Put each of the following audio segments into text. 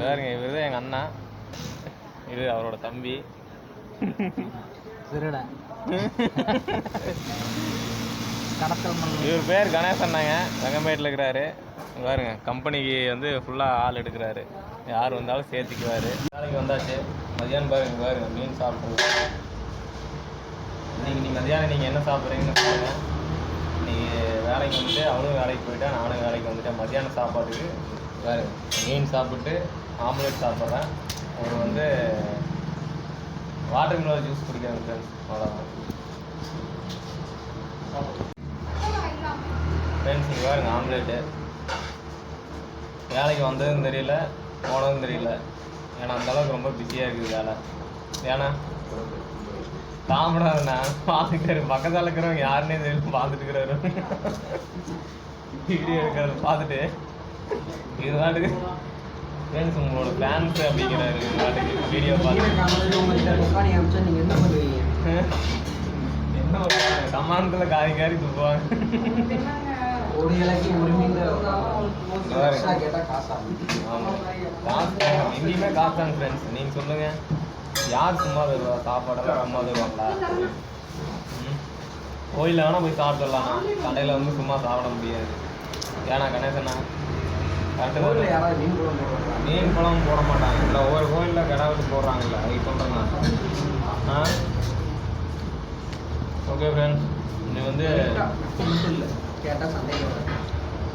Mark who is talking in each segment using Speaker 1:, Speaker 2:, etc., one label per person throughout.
Speaker 1: பாருங்க இவர் தான் எங்கள் அண்ணா. இது அவரோட தம்பி.
Speaker 2: மண்.
Speaker 1: இவர் பேர் கணேச் அண்ணாங்க. தங்கம்பேட்டில் இருக்கிறாரு. பாருங்க கம்பெனிக்கு வந்து ஃபுல்லாக ஆள் எடுக்கிறாரு. யார் வந்தாலும் சேர்த்துக்குவாரு. நாளைக்கு வந்தாச்சு. மதியானம் பாருங்க பாருங்க மீன் சாப்பிட்றது. நீங்கள் நீ மதியானம் நீங்கள் என்ன சாப்பிட்றீங்கன்னு சொல்லுங்க நீங்கள் வேலைக்கு வந்துட்டு அவனும் வேலைக்கு போயிட்டா நானும் வேலைக்கு வந்துட்டேன். மதியானம் சாப்பாட்டுக்கு பாருங்க மீன் சாப்பிட்டு ஆம்லேட் சாப்பிட்றேன். அவர் வந்து வாட்டர் மிலர் ஜூஸ் குடிக்கிறேன் ஃப்ரெண்ட்ஸ் அவ்வளோதான் ஃப்ரெண்ட்ஸ் இங்கே பாருங்க ஆம்லேட்டு. வேலைக்கு வந்ததும் தெரியல போனதும் தெரியல. ஏன்னா அந்த அளவுக்கு ரொம்ப பிஸியாக இருக்குது வேலை. ஏன்னா தாமடாதுண்ணா பார்த்துக்கிறாரு. பக்கத்தில் இருக்கிறவங்க யாருன்னே தெரியல பார்த்துட்டு இருக்கிறாரு வீடியோ எடுக்கிறது பார்த்துட்டு. இது பாட்டுக்கு ஃப்ரெண்ட்ஸ் உங்களோட ஃபேன்ஸ் அப்படிங்கிறாரு. வீடியோ பார்த்து.
Speaker 2: நீங்கள் என்ன பண்ணுவீங்க
Speaker 1: என்ன ஒரு சமானத்தில் காரி காரி துப்புவாங்க
Speaker 2: ஒரு இலைக்கு ஒரு மீன் கேட்டால் காசா
Speaker 1: ஆமாம் காசு எங்கேயுமே காசு தான் ஃப்ரெண்ட்ஸ் நீங்கள் சொல்லுங்கள் யார் சும்மா தருவா சாப்பாடெல்லாம் சும்மா தருவாங்களா? ம். கோயிலில் வேணால் போய் சாப்பிட்டுடலாம். கடையில் வந்து சும்மா சாப்பிட முடியாது. ஏன்னா கணேசண்ணா
Speaker 2: ஊரில் யாராவது மீன் குழம்பு போடுறாங்க
Speaker 1: மீன் குழம்பு போட மாட்டாங்க. இல்லை ஒவ்வொரு கோயிலில் கடை விட்டு போடுறாங்கல்ல அது சொல்கிறேன் ஆ? ஓகே ஃப்ரெண்ட்ஸ் இது வந்து
Speaker 2: கேட்டால் சந்தேகம் வரும்.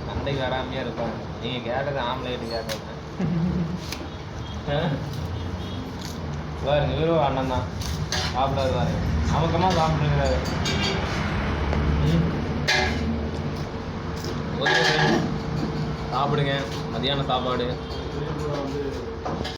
Speaker 1: சண்டைக்கு வராமையே இருப்பாங்க நீங்கள் கேட்டது ஆம்லேட்டு கேட்டது. பாருங்க இவரும் அண்ணன் தான். சாப்பிடாது பாருங்க. அமுக்கமாக சாப்பிட்டுருக்கிறாரு. சாப்பிடுங்க. மதியான சாப்பாடு.